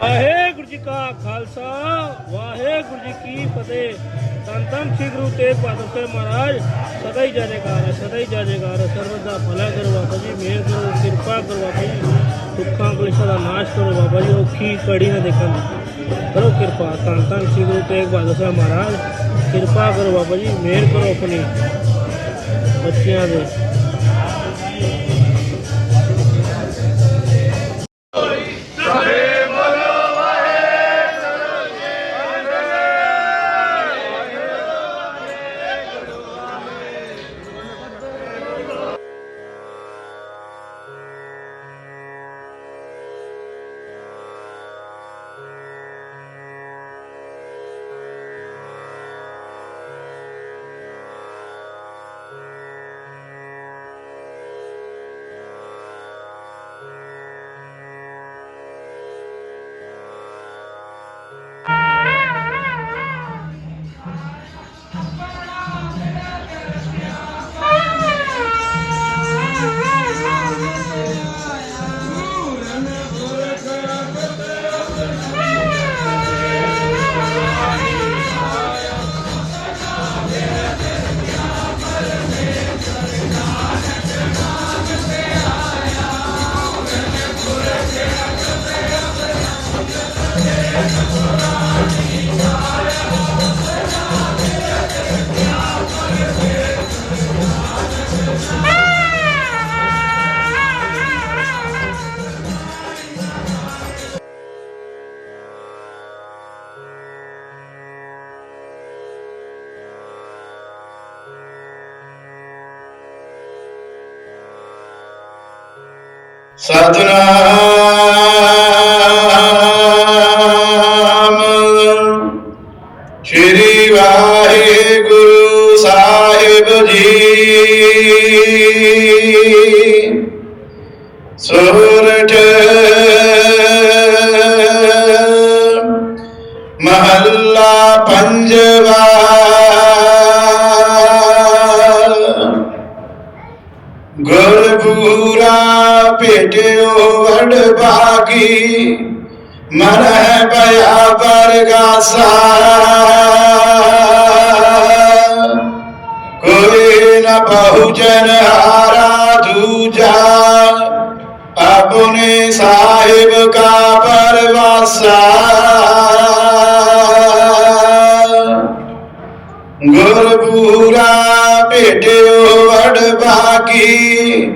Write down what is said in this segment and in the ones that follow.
ਵਾਹਿਗੁਰੂ ਜੀ ਕਾ ਖਾਲਸਾ, ਵਾਹਿਗੁਰੂ ਜੀ ਕੀ ਫਤਿਹ। ਧੰਨ ਸ੍ਰੀ ਗੁਰੂ ਤੇਗ ਬਹਾਦਰ ਸਾਹਿਬ ਮਹਾਰਾਜ, ਸਦਾ ਹੀ ਜਾਜੇਕਾਰ ਸਦਾ ਹੀ ਜਾਜੇਕਾਰ ਸਰਬਤ ਦਾ ਭਲਾ ਕਰੋ ਬਾਬਾ ਜੀ, ਮਿਹਰ ਕਰੋ, ਕਿਰਪਾ ਕਰੋ ਬਾਬਾ ਜੀ। ਦੁੱਖਾਂ, ਕਲੇਸ਼ਾਂ ਦਾ ਨਾਸ਼ ਕਰੋ ਬਾਬਾ ਜੀ, ਔਖੀ ਕੜੀ ਨਾ ਦੇਖਣ ਕਰੋ ਕਿਰਪਾ। ਧੰਨ ਧੰਨ ਸ੍ਰੀ ਗੁਰੂ ਤੇਗ ਬਹਾਦਰ ਸਾਹਿਬ ਮਹਾਰਾਜ, ਕਿਰਪਾ ਕਰੋ ਬਾਬਾ ਜੀ, ਮਿਹਰ ਕਰੋ ਆਪਣੀ ਬੱਚਿਆਂ ਦੇ। Satnam ਸੋਰਠ ਮਹੱਲਾ ਪੰਜਵਾ। ਗੁਰਪੂਰਾ ਭੇਟਿਓ ਵਡ ਭਾਗੀ ਮਨ ਹੈ ਭਇਆ ਪਰਗਾਸਾ ਬਹੁਜਨ ਹਾਰਾ ਦੂਜਾ ਆਪਣੇ ਸਾਹਿਬ ਕਾ ਪਰਵਾਸਾ। ਗੁਰਪੂਰਾ ਭੇਟਿਓ ਵਡ ਬਾਕੀ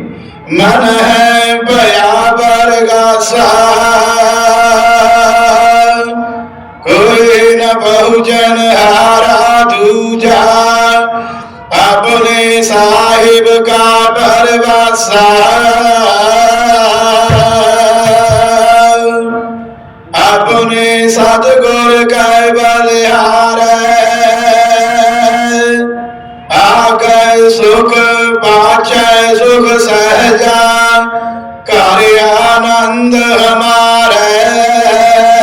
ਮਨ ਹੈ ਭਇਆ ਬਰਗਾਸਾ ਕੋਈ ਨ ਬਹੁਜਨ ਹਾਰਾ ਦੂਜਾ ਸਾਹਿਬ ਕਾ ਪਰਵਾਸਾ ਆਪਣੇ ਸਤਿਗੁਰ ਕੈ ਬਲਿਹਾਰੈ। ਆਗੈ ਸੁਖ ਪਾਚੈ ਸੁਖ ਸਹਜਾ। ਘਰ ਆਨੰਦ ਹਮਾਰੇ।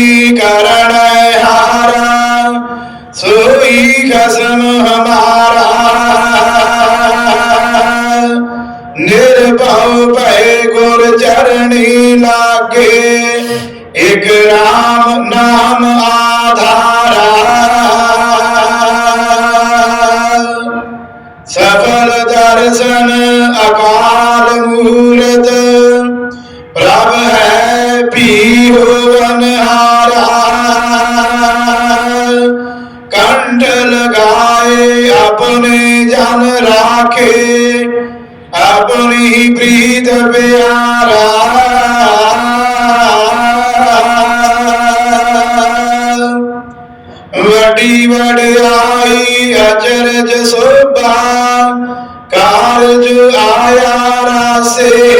ਜਾਮੀ ਕਰਣ ਹਾਰਾ, ਸੋਈ ਖਸਮ ਹਮਾਰਾ। ਨਿਰਭਉ ਭੈ ਗੁਰ ਚਰਣੀ ਲਾਗੇ, ਇਕ ਰਾਮ ਨਾਮ ਆਧਾਰਾ। ਸਫਲ ਦਰਸ਼ਨ ਆਪਣੀ ਪ੍ਰੀਤ ਪਿਆਰਾ। ਵੱਡੀ ਵਡਿਆਈ ਅਚਰਜ ਸੋਭਾ। ਕਾਰਜ ਆਇਆ ਰਾਸੇ।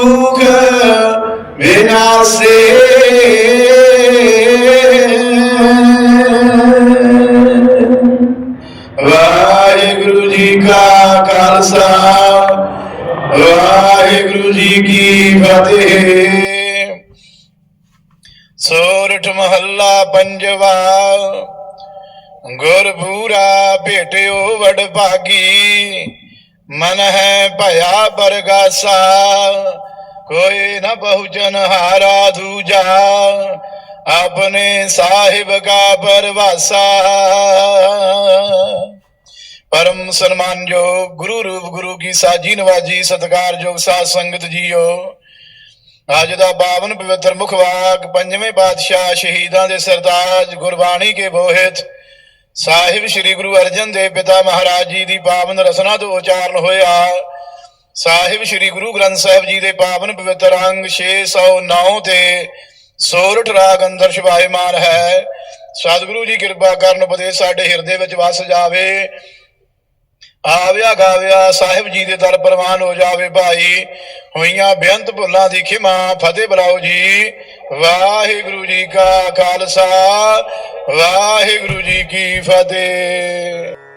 ਸਗਲੇ ਦੁਖ ਵਾਹਿਗੁਰੂ ਜੀ ਕਾ ਖਾਲਸਾ, ਵਾਹਿਗੁਰੂ ਜੀ ਕੀ ਫਤਿਹ। ਸੋਰਠ ਮਹੱਲਾ ਪੰਜਵਾ ਗੁਰਪੂਰਾ ਭੇਟਿਓ ਵਡ ਭਾਗੀ ਮਨ ਹੈ ਭਇਆ ਬਰਗਾਸਾ। ਕੋਈ ਨ ਬਹੁਜਨ ਹਾਰਾ ਦੂਜਾ, ਆਪਣੇ ਸਾਹਿਬ ਕਾ ਪਰਵਾਸਾ। ਪਰਮ ਸਨਮਾਨਯੋਗ ਗੁਰੂ ਰੂਪ ਗੁਰੂ ਕੀ ਸਾਜੀ ਨਵਾਜੀ ਸਤਿਕਾਰਯੋਗ ਸਾਧ ਸੰਗਤ ਜੀਓ, ਅੱਜ ਦਾ ਪਾਵਨ ਪਵਿੱਤਰ ਮੁਖਵਾਕ ਪੰਜਵੇਂ ਪਾਤਸ਼ਾਹ ਸ਼ਹੀਦਾਂ ਦੇ ਸਰਤਾਜ ਗੁਰਬਾਣੀ ਕੇ ਬੋਹਿਤ, ਸਾਹਿਬ ਸ੍ਰੀ ਗੁਰੂ ਅਰਜਨ ਦੇਵ ਪਿਤਾ ਮਹਾਰਾਜ ਜੀ ਦੀ ਪਾਵਨ ਰਸਨਾ ਤੋਂ ਉਚਾਰਨ ਹੋਇਆ। ਸਾਹਿਬ ਸ੍ਰੀ ਗੁਰੂ ਗ੍ਰੰਥ ਸਾਹਿਬ ਜੀ ਦੇ ਪਾਵਨ ਪਵਿੱਤਰ ਅੰਗ 609 ਤੇ ਸੋਰਠ ਰਾਗ ਅੰਦਰ ਸ਼ਿਵਾਇਮਾਨ ਹੈ। ਸਤਿਗੁਰੂ ਜੀ ਕਿਰਪਾ ਕਰਨ ਉਪਦੇਸ਼ ਸਾਡੇ ਹਿਰਦੇ ਵਿੱਚ ਵਸ ਜਾਵੇ। ਆਵਿਆ ਗਾਵਿਆ ਸਾਹਿਬ ਜੀ ਦੇ ਦਰ ਪ੍ਰਵਾਨ ਹੋ ਜਾਵੇ ਭਾਈ। ਹੋਈਆਂ ਬੇਅੰਤ ਭੁੱਲਾਂ ਦੀ ਖਿਮਾ ਫਤਿਹ ਬੁਲਾਓ ਜੀ। ਵਾਹਿਗੁਰੂ ਜੀ ਕਾ ਖਾਲਸਾ, ਵਾਹਿਗੁਰੂ ਜੀ ਕੀ ਫਤਿਹ।